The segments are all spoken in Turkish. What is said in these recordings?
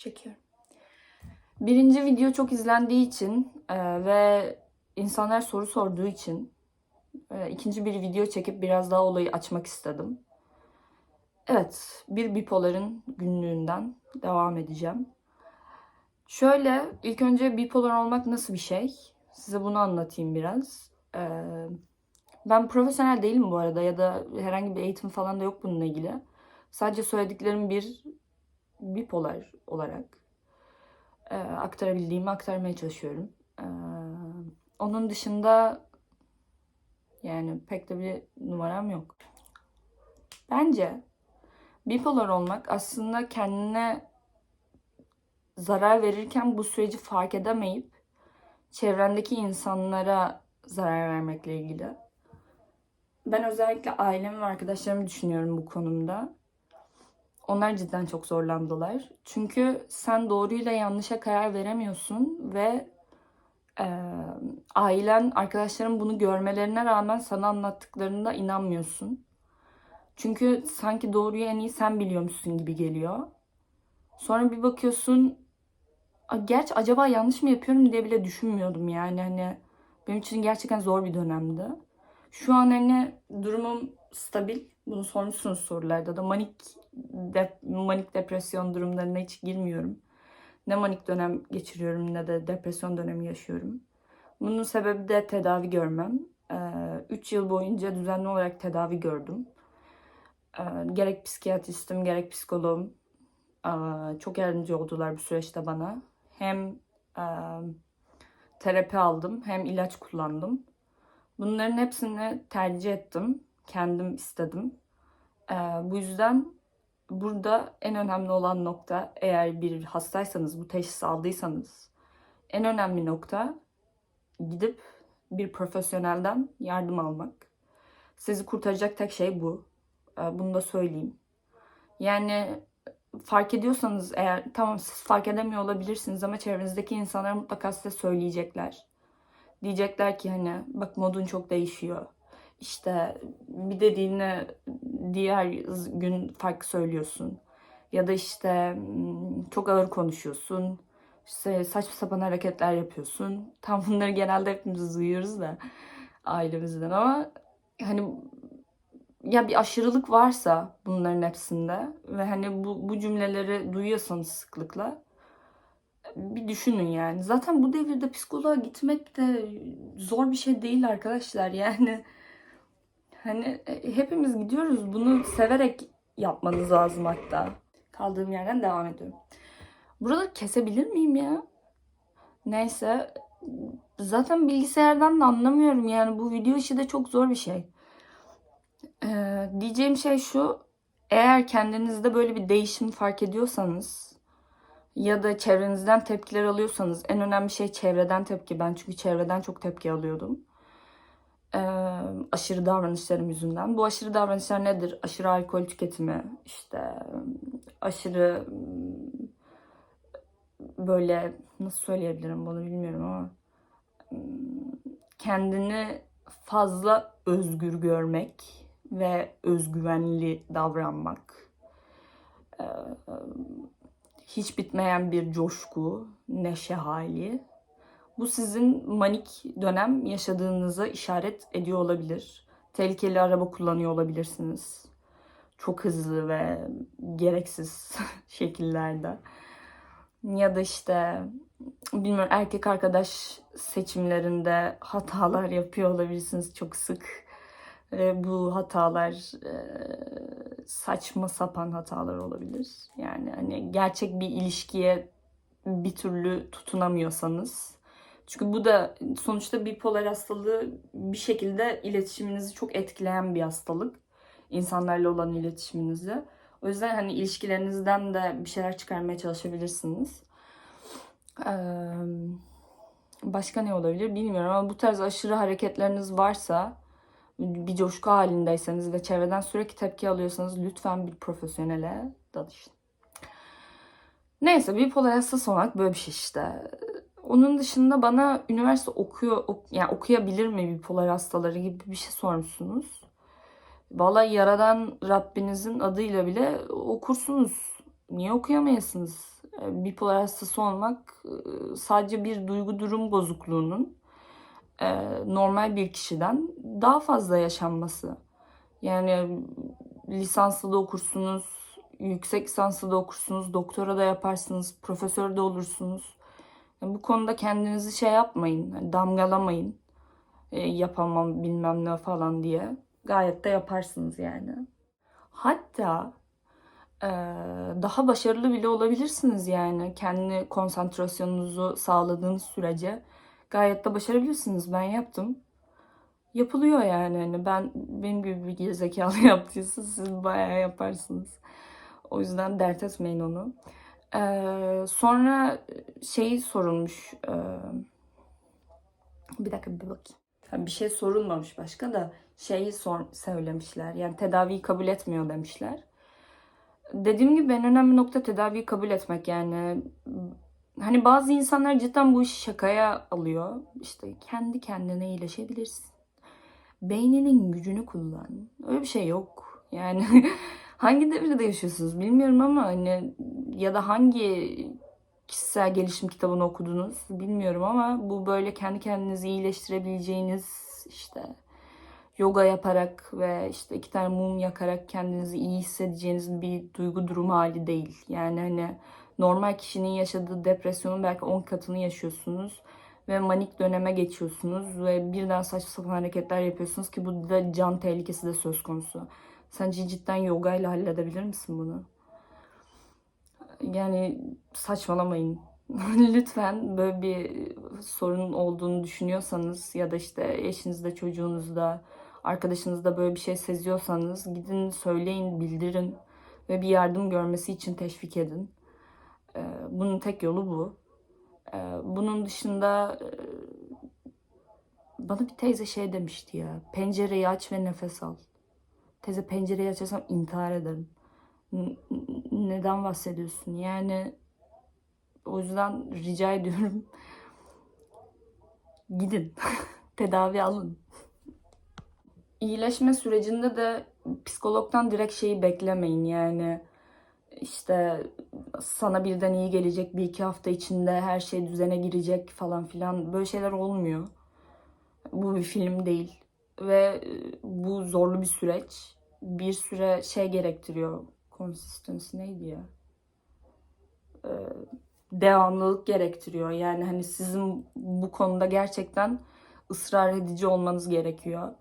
Çekiyorum. Birinci video çok izlendiği için e, ve insanlar soru sorduğu için e, ikinci bir video çekip biraz daha olayı açmak istedim. Evet, bir bipoların günlüğünden devam edeceğim. Şöyle, ilk önce bipolar olmak nasıl bir şey? Size bunu anlatayım biraz. Ee, ben profesyonel değilim bu arada ya da herhangi bir eğitim falan da yok bununla ilgili. Sadece söylediklerim bir bipolar olarak e, aktarabildiğimi aktarmaya çalışıyorum. Ee, onun dışında yani pek de bir numaram yok. Bence bipolar olmak aslında kendine zarar verirken bu süreci fark edemeyip çevrendeki insanlara zarar vermekle ilgili. Ben özellikle ailem ve arkadaşlarımı düşünüyorum bu konumda. Onlar cidden çok zorlandılar. Çünkü sen doğruyla yanlışa karar veremiyorsun ve e, ailen, arkadaşların bunu görmelerine rağmen sana anlattıklarında inanmıyorsun. Çünkü sanki doğruyu en iyi sen biliyormuşsun gibi geliyor. Sonra bir bakıyorsun, "A, gerçi acaba yanlış mı yapıyorum diye bile düşünmüyordum yani. Hani benim için gerçekten zor bir dönemdi. Şu an hani durumum stabil. Bunu sormuşsunuz sorularda da. Manik de, manik depresyon durumlarına hiç girmiyorum. Ne manik dönem geçiriyorum ne de depresyon dönemi yaşıyorum. Bunun sebebi de tedavi görmem. 3 yıl boyunca düzenli olarak tedavi gördüm. Ee, gerek psikiyatristim gerek psikoloğum ee, çok yardımcı oldular bu süreçte bana. Hem terapi aldım hem ilaç kullandım. Bunların hepsini tercih ettim. Kendim istedim. Ee, bu yüzden burada en önemli olan nokta eğer bir hastaysanız, bu teşhisi aldıysanız en önemli nokta gidip bir profesyonelden yardım almak. Sizi kurtaracak tek şey bu. Ee, Bunu da söyleyeyim. Yani fark ediyorsanız eğer tamam siz fark edemiyor olabilirsiniz ama çevrenizdeki insanlar mutlaka size söyleyecekler. Diyecekler ki hani bak modun çok değişiyor. İşte bir dediğini diğer gün farklı söylüyorsun. Ya da işte hmm, çok ağır konuşuyorsun. İşte saçma sapan hareketler yapıyorsun. Tam bunları genelde hepimiz duyuyoruz da ailemizden ama hani ya bir aşırılık varsa bunların hepsinde ve hani bu, bu cümleleri duyuyorsanız sıklıkla bir düşünün yani. Zaten bu devirde psikoloğa gitmek de zor bir şey değil arkadaşlar yani. Hani e, hepimiz gidiyoruz. Bunu severek yapmanız lazım hatta. Kaldığım yerden devam ediyorum. Buraları kesebilir miyim ya? Neyse. Zaten bilgisayardan da anlamıyorum yani. Bu video işi de çok zor bir şey. Ee, diyeceğim şey şu. Eğer kendinizde böyle bir değişim fark ediyorsanız ya da çevrenizden tepkiler alıyorsanız en önemli şey çevreden tepki. Ben çünkü çevreden çok tepki alıyordum. Ee, aşırı davranışlarım yüzünden. Bu aşırı davranışlar nedir? Aşırı alkol tüketimi, işte aşırı böyle nasıl söyleyebilirim bunu bilmiyorum ama kendini fazla özgür görmek ve özgüvenli davranmak. Hiç bitmeyen bir coşku, neşe hali. Bu sizin manik dönem yaşadığınıza işaret ediyor olabilir. Tehlikeli araba kullanıyor olabilirsiniz. Çok hızlı ve gereksiz şekillerde. Ya da işte bilmiyorum erkek arkadaş seçimlerinde hatalar yapıyor olabilirsiniz çok sık. Ve bu hatalar e, saçma sapan hatalar olabilir. Yani hani gerçek bir ilişkiye bir türlü tutunamıyorsanız. Çünkü bu da sonuçta bipolar hastalığı bir şekilde iletişiminizi çok etkileyen bir hastalık. İnsanlarla olan iletişiminizi. O yüzden hani ilişkilerinizden de bir şeyler çıkarmaya çalışabilirsiniz. Ee, başka ne olabilir bilmiyorum ama bu tarz aşırı hareketleriniz varsa bir coşku halindeyseniz ve çevreden sürekli tepki alıyorsanız lütfen bir profesyonele danışın. Neyse bipolar hastası olmak böyle bir şey işte. Onun dışında bana üniversite okuyor, ok, yani okuyabilir mi bipolar hastaları gibi bir şey sormuşsunuz. Vallahi yaradan Rabbinizin adıyla bile okursunuz. Niye okuyamayasınız? E, Bipolar hastası olmak e, sadece bir duygu durum bozukluğunun e, normal bir kişiden daha fazla yaşanması. Yani lisanslı da okursunuz, yüksek lisanslı da okursunuz, doktora da yaparsınız, profesör de olursunuz. Yani bu konuda kendinizi şey yapmayın, damgalamayın. E, yapamam bilmem ne falan diye. Gayet de yaparsınız yani. Hatta e, daha başarılı bile olabilirsiniz yani. Kendi konsantrasyonunuzu sağladığınız sürece gayet de başarabilirsiniz. Ben yaptım. Yapılıyor yani. Hani ben benim gibi bir gerizekalı yaptıysa siz bayağı yaparsınız. O yüzden dert etmeyin onu. Ee, sonra şey sorulmuş. ee, bir dakika bir bakayım. Ha, Bir şey sorulmamış başka da şeyi sor, söylemişler. Yani tedaviyi kabul etmiyor demişler. Dediğim gibi en önemli nokta tedaviyi kabul etmek yani. Hani bazı insanlar cidden bu işi şakaya alıyor. İşte kendi kendine iyileşebilirsin. Beyninin gücünü kullan. Öyle bir şey yok. Yani hangi devirde yaşıyorsunuz bilmiyorum ama hani ya da hangi kişisel gelişim kitabını okudunuz bilmiyorum ama bu böyle kendi kendinizi iyileştirebileceğiniz işte yoga yaparak ve işte iki tane mum yakarak kendinizi iyi hissedeceğiniz bir duygu durumu hali değil. Yani hani normal kişinin yaşadığı depresyonun belki 10 katını yaşıyorsunuz ve manik döneme geçiyorsunuz ve birden saçma sapan hareketler yapıyorsunuz ki bu da can tehlikesi de söz konusu. Sence cidden yoga ile halledebilir misin bunu? Yani saçmalamayın. Lütfen böyle bir sorun olduğunu düşünüyorsanız ya da işte eşinizde, çocuğunuzda, arkadaşınızda böyle bir şey seziyorsanız gidin söyleyin, bildirin ve bir yardım görmesi için teşvik edin. Ee, Bunun tek yolu bu. Ee, Bunun dışında e, bana bir teyze şey demişti ya. Pencereyi aç ve nefes al. Teyze pencereyi açarsam intihar ederim. Neden bahsediyorsun? Yani o yüzden rica ediyorum. Gidin. Tedavi alın. İyileşme sürecinde de psikologdan direkt şeyi beklemeyin yani işte sana birden iyi gelecek bir iki hafta içinde her şey düzene girecek falan filan böyle şeyler olmuyor. Bu bir film değil ve e, bu zorlu bir süreç. Bir süre şey gerektiriyor. Consistency neydi ya? Ee, devamlılık gerektiriyor. Yani hani sizin bu konuda gerçekten ısrar edici olmanız gerekiyor.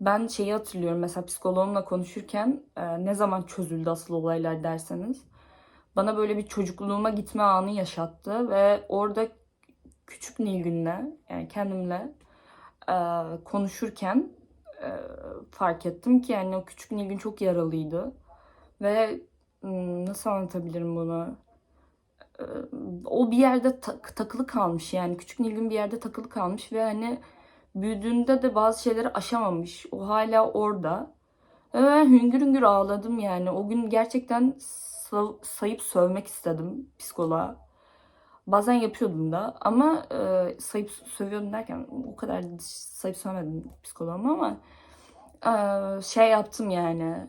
Ben şeyi hatırlıyorum mesela psikoloğumla konuşurken e, ne zaman çözüldü asıl olaylar derseniz bana böyle bir çocukluğuma gitme anı yaşattı ve orada küçük Nilgün'le yani kendimle e, konuşurken e, fark ettim ki yani o küçük Nilgün çok yaralıydı ve nasıl anlatabilirim bunu? E, o bir yerde tak- takılı kalmış yani küçük Nilgün bir yerde takılı kalmış ve hani büyüdüğünde de bazı şeyleri aşamamış. O hala orada. Ben hüngür hüngür ağladım yani. O gün gerçekten sa- sayıp sövmek istedim psikoloğa. Bazen yapıyordum da ama e, sayıp sövüyordum derken o kadar sayıp sövmedim psikoloğuma ama e, şey yaptım yani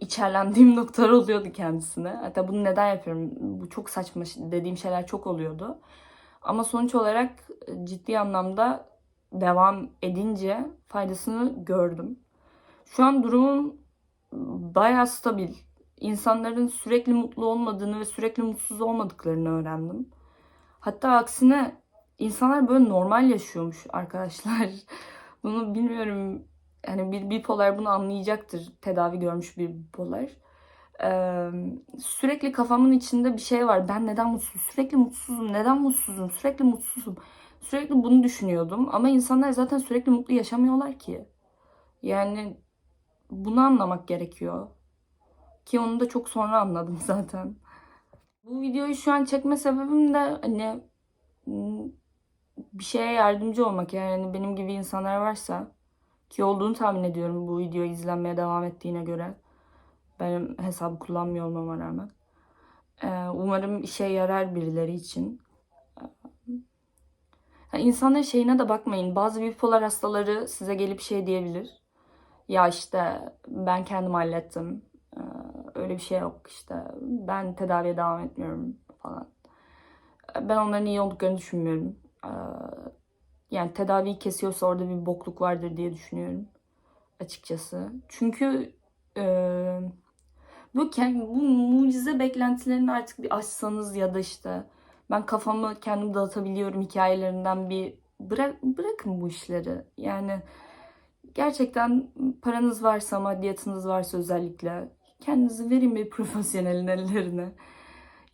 içerlendiğim noktalar oluyordu kendisine. Hatta bunu neden yapıyorum? Bu çok saçma dediğim şeyler çok oluyordu. Ama sonuç olarak ciddi anlamda devam edince faydasını gördüm. Şu an durumum bayağı stabil. İnsanların sürekli mutlu olmadığını ve sürekli mutsuz olmadıklarını öğrendim. Hatta aksine insanlar böyle normal yaşıyormuş arkadaşlar. Bunu bilmiyorum. Yani bir bipolar bunu anlayacaktır. Tedavi görmüş bir bipolar. Ee, sürekli kafamın içinde bir şey var. Ben neden mutsuzum? Sürekli mutsuzum. Neden mutsuzum? Sürekli mutsuzum. Sürekli bunu düşünüyordum. Ama insanlar zaten sürekli mutlu yaşamıyorlar ki. Yani bunu anlamak gerekiyor. Ki onu da çok sonra anladım zaten. Bu videoyu şu an çekme sebebim de hani bir şeye yardımcı olmak. Yani hani benim gibi insanlar varsa ki olduğunu tahmin ediyorum bu video izlenmeye devam ettiğine göre. Benim hesabı kullanmıyor olmama rağmen. Umarım işe yarar birileri için. Yani insanların şeyine de bakmayın. Bazı bipolar hastaları size gelip şey diyebilir. Ya işte ben kendim hallettim. Ee, öyle bir şey yok işte ben tedaviye devam etmiyorum falan. Ben onların iyi olduklarını düşünmüyorum. Ee, Yani tedaviyi kesiyorsa orada bir bokluk vardır diye düşünüyorum açıkçası. Çünkü e, bu, kend- bu mucize beklentilerini artık bir açsanız ya da işte ben kafamı kendim dağıtabiliyorum hikayelerinden bir bırak bırakın bu işleri. Yani gerçekten paranız varsa, maddiyatınız varsa özellikle kendinizi verin bir profesyonelin ellerine.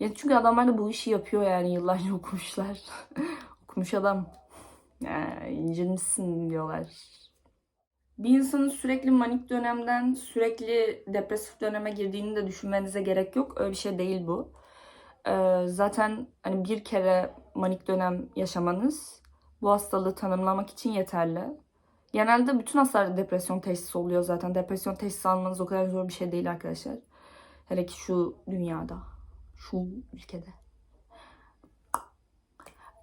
Ya çünkü adamlar da bu işi yapıyor yani yıllarca okumuşlar. Okumuş adam. Ya, incinmişsin diyorlar. Bir insanın sürekli manik dönemden sürekli depresif döneme girdiğini de düşünmenize gerek yok. Öyle bir şey değil bu. Ee, zaten hani bir kere manik dönem yaşamanız bu hastalığı tanımlamak için yeterli. Genelde bütün hastalarda depresyon teşhisi oluyor zaten. Depresyon teşhisi almanız o kadar zor bir şey değil arkadaşlar. Hele ki şu dünyada, şu ülkede.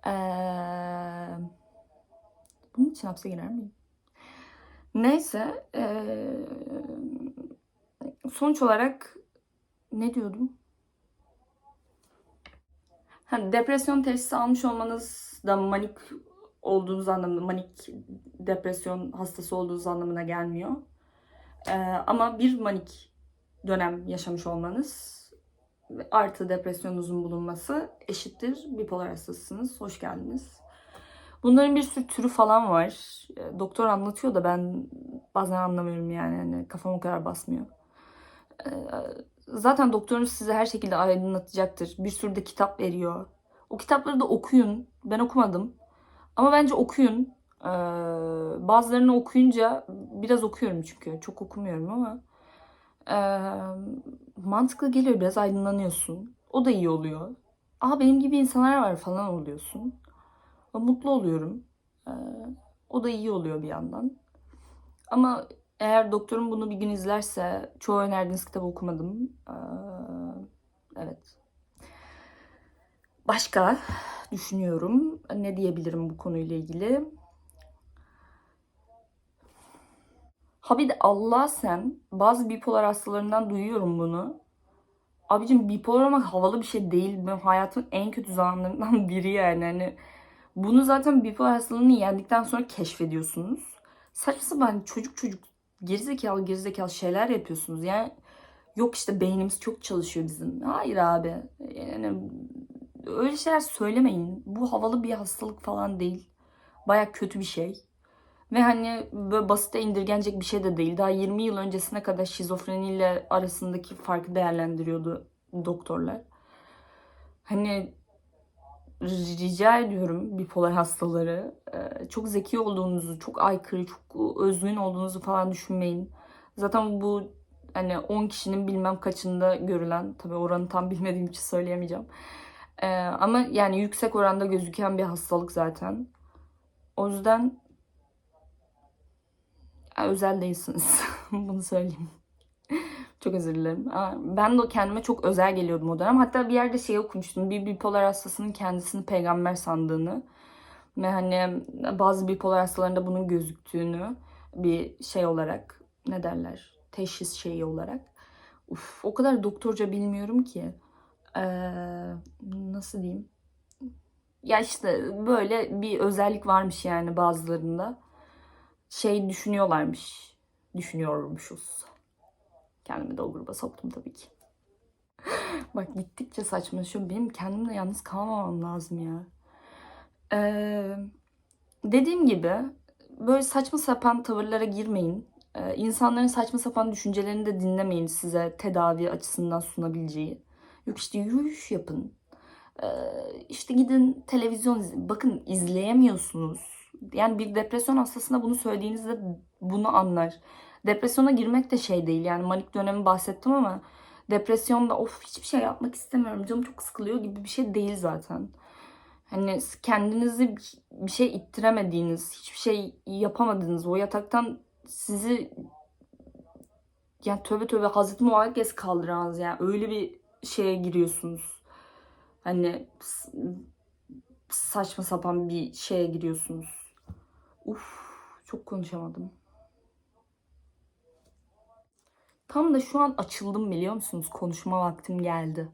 Ee, bunun için hapse girer miyim? Neyse. ee, sonuç olarak ne diyordum? Hani depresyon teşhisi almış olmanız da manik olduğunuz anlamında, manik depresyon hastası olduğunuz anlamına gelmiyor. Ee, ama bir manik dönem yaşamış olmanız artı depresyonunuzun bulunması eşittir bipolar hastasısınız. Hoş geldiniz. Bunların bir sürü türü falan var. E, Doktor anlatıyor da ben bazen anlamıyorum yani. Hani kafam o kadar basmıyor. E, Zaten doktorunuz size her şekilde aydınlatacaktır. Bir sürü de kitap veriyor. O kitapları da okuyun. Ben okumadım. Ama bence okuyun. Ee, bazılarını okuyunca biraz okuyorum çünkü. Çok okumuyorum ama ee, mantıklı geliyor. Biraz aydınlanıyorsun. O da iyi oluyor. Aa benim gibi insanlar var falan oluyorsun. Mutlu oluyorum. Ee, o da iyi oluyor bir yandan. Ama eğer doktorum bunu bir gün izlerse çoğu önerdiğiniz kitabı okumadım. Ee, evet. Başka düşünüyorum. Ne diyebilirim bu konuyla ilgili? Ha bir de Allah sen bazı bipolar hastalarından duyuyorum bunu. Abicim bipolar olmak havalı bir şey değil. Benim hayatımın en kötü zamanlarından biri yani. Hani bunu zaten bipolar hastalığını yendikten sonra keşfediyorsunuz. Saçma sapan çocuk çocuk gerizekalı gerizekalı şeyler yapıyorsunuz. Yani yok işte beynimiz çok çalışıyor bizim. Hayır abi. Yani öyle şeyler söylemeyin. Bu havalı bir hastalık falan değil. Baya kötü bir şey. Ve hani böyle basite indirgenecek bir şey de değil. Daha 20 yıl öncesine kadar şizofreniyle arasındaki farkı değerlendiriyordu doktorlar. Hani rica ediyorum bipolar hastaları e, çok zeki olduğunuzu, çok aykırı, çok özgün olduğunuzu falan düşünmeyin. Zaten bu hani 10 kişinin bilmem kaçında görülen, tabii oranı tam bilmediğim için söyleyemeyeceğim. E, ama yani yüksek oranda gözüken bir hastalık zaten. O yüzden ya, özel değilsiniz. Bunu söyleyeyim. Çok özür dilerim. Ben de kendime çok özel geliyordum o dönem. Hatta bir yerde şey okumuştum. Bir bipolar hastasının kendisini peygamber sandığını ve hani bazı bipolar hastalarında bunun gözüktüğünü bir şey olarak ne derler? Teşhis şeyi olarak. Uf, o kadar doktorca bilmiyorum ki. Ee, nasıl diyeyim? Ya işte böyle bir özellik varmış yani bazılarında. Şey düşünüyorlarmış. Düşünüyormuşuz. Kendimi de o gruba soktum tabii ki. Bak gittikçe saçmalaşıyor. Benim kendimle yalnız kalmamam lazım ya. Ee, dediğim gibi böyle saçma sapan tavırlara girmeyin. Ee, insanların saçma sapan düşüncelerini de dinlemeyin size tedavi açısından sunabileceği. Yok işte yürüyüş yapın. Ee, işte gidin televizyon izleyin. Bakın izleyemiyorsunuz. Yani bir depresyon hastasına bunu söylediğinizde bunu anlar. Depresyona girmek de şey değil yani manik dönemi bahsettim ama depresyonda of hiçbir şey yapmak istemiyorum canım çok sıkılıyor gibi bir şey değil zaten. Hani kendinizi bir şey ittiremediğiniz, hiçbir şey yapamadığınız o yataktan sizi yani tövbe tövbe Hazreti Muhammed kez kaldıramaz yani öyle bir şeye giriyorsunuz. Hani saçma sapan bir şeye giriyorsunuz. Uf çok konuşamadım. Tam da şu an açıldım biliyor musunuz? Konuşma vaktim geldi.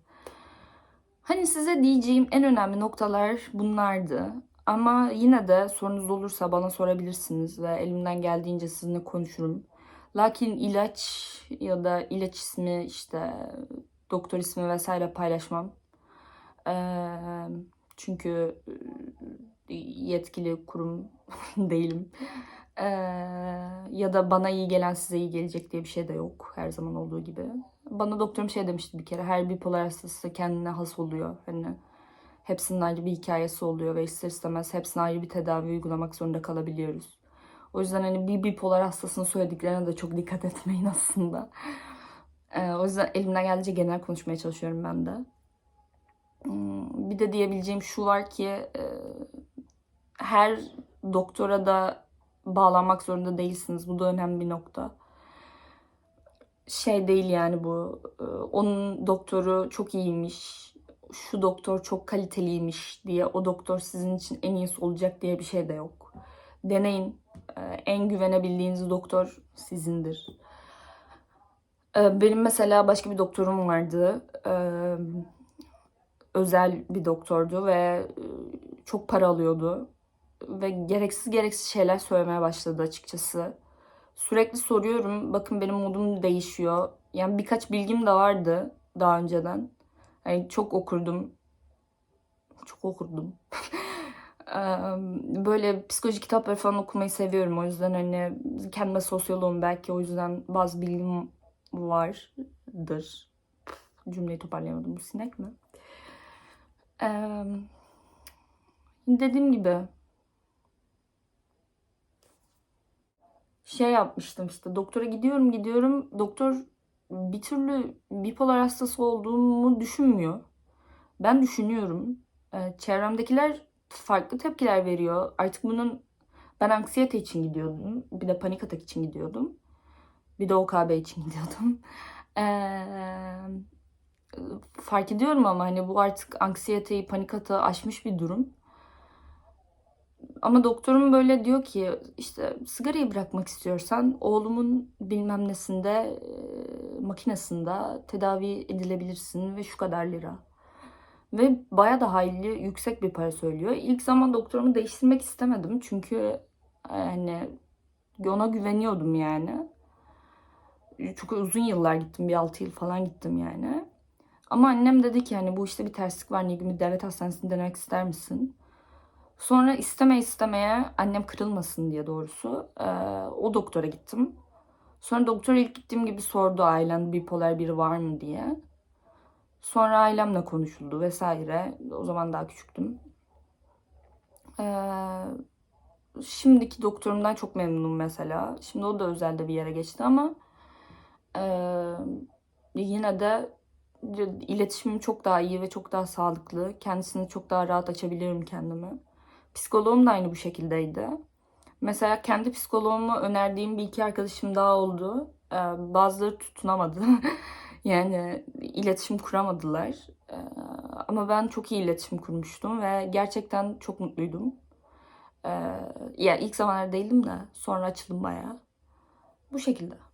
Hani size diyeceğim en önemli noktalar bunlardı. Ama yine de sorunuz olursa bana sorabilirsiniz ve elimden geldiğince sizinle konuşurum. Lakin ilaç ya da ilaç ismi işte doktor ismi vesaire paylaşmam. Çünkü e, yetkili kurum değilim. Ya da bana iyi gelen size iyi gelecek diye bir şey de yok her zaman olduğu gibi. Bana doktorum şey demişti bir kere her bipolar hastası kendine has oluyor. Hani hepsinin ayrı bir hikayesi oluyor ve ister istemez hepsine ayrı bir tedavi uygulamak zorunda kalabiliyoruz. O yüzden hani bir bipolar hastasının söylediklerine de çok dikkat etmeyin aslında. Ee, o yüzden elimden geldiğince genel konuşmaya çalışıyorum ben de. Hmm, Bir de diyebileceğim şu var ki e, her doktora da bağlanmak zorunda değilsiniz. Bu da önemli bir nokta. Şey değil yani bu. e, Onun doktoru çok iyiymiş. Şu doktor çok kaliteliymiş diye o doktor sizin için en iyisi olacak diye bir şey de yok. Deneyin. E, En güvenebildiğiniz doktor sizindir. E, Benim mesela başka bir doktorum vardı. E, Özel bir doktordu ve e, çok para alıyordu ve gereksiz gereksiz şeyler söylemeye başladı açıkçası. Sürekli soruyorum. Bakın benim modum değişiyor. Yani birkaç bilgim de vardı daha önceden. Yani çok okurdum. Çok okurdum. Böyle psikoloji kitapları falan okumayı seviyorum. O yüzden hani kendime sosyoloğum belki o yüzden bazı bilgim vardır. Cümleyi toparlayamadım. Bu sinek mi? Eee, dediğim gibi şey yapmıştım işte doktora gidiyorum gidiyorum doktor bir türlü bipolar hastası olduğumu düşünmüyor. Ben düşünüyorum. Ee, çevremdekiler farklı tepkiler veriyor. Artık bunun ben anksiyete için gidiyordum. Bir de panik atak için gidiyordum. Bir de OKB için gidiyordum. Ee, fark ediyorum ama hani bu artık anksiyeteyi, panik atağı aşmış bir durum. Ama doktorum böyle diyor ki işte sigarayı bırakmak istiyorsan oğlumun bilmem nesinde makinesinde tedavi edilebilirsin ve şu kadar lira. Ve baya da hayli yüksek bir para söylüyor. İlk zaman doktorumu değiştirmek istemedim çünkü yani ona güveniyordum yani. Çok uzun yıllar gittim. Bir 6 yıl falan gittim yani. Ama annem dedi ki hani bu işte bir terslik var Nilgün bir devlet hastanesinde denemek ister misin? Sonra isteme istemeye annem kırılmasın diye doğrusu eee, o doktora gittim. Sonra doktora ilk gittiğim gibi sordu ailen bipolar biri var mı diye. Sonra ailemle konuşuldu vesaire. O zaman daha küçüktüm. Eee, şimdiki doktorumdan çok memnunum mesela. Şimdi o da özelde bir yere geçti ama yine de iletişimim çok daha iyi ve çok daha sağlıklı. Kendisini çok daha rahat açabiliyorum kendime. Psikoloğum da aynı bu şekildeydi. Mesela kendi psikoloğumu önerdiğim bir iki arkadaşım daha oldu. Bazıları tutunamadı. yani iletişim kuramadılar. Ama ben çok iyi iletişim kurmuştum ve gerçekten çok mutluydum. Ya ilk zamanlar değildim de sonra açıldım bayağı. Bu şekilde.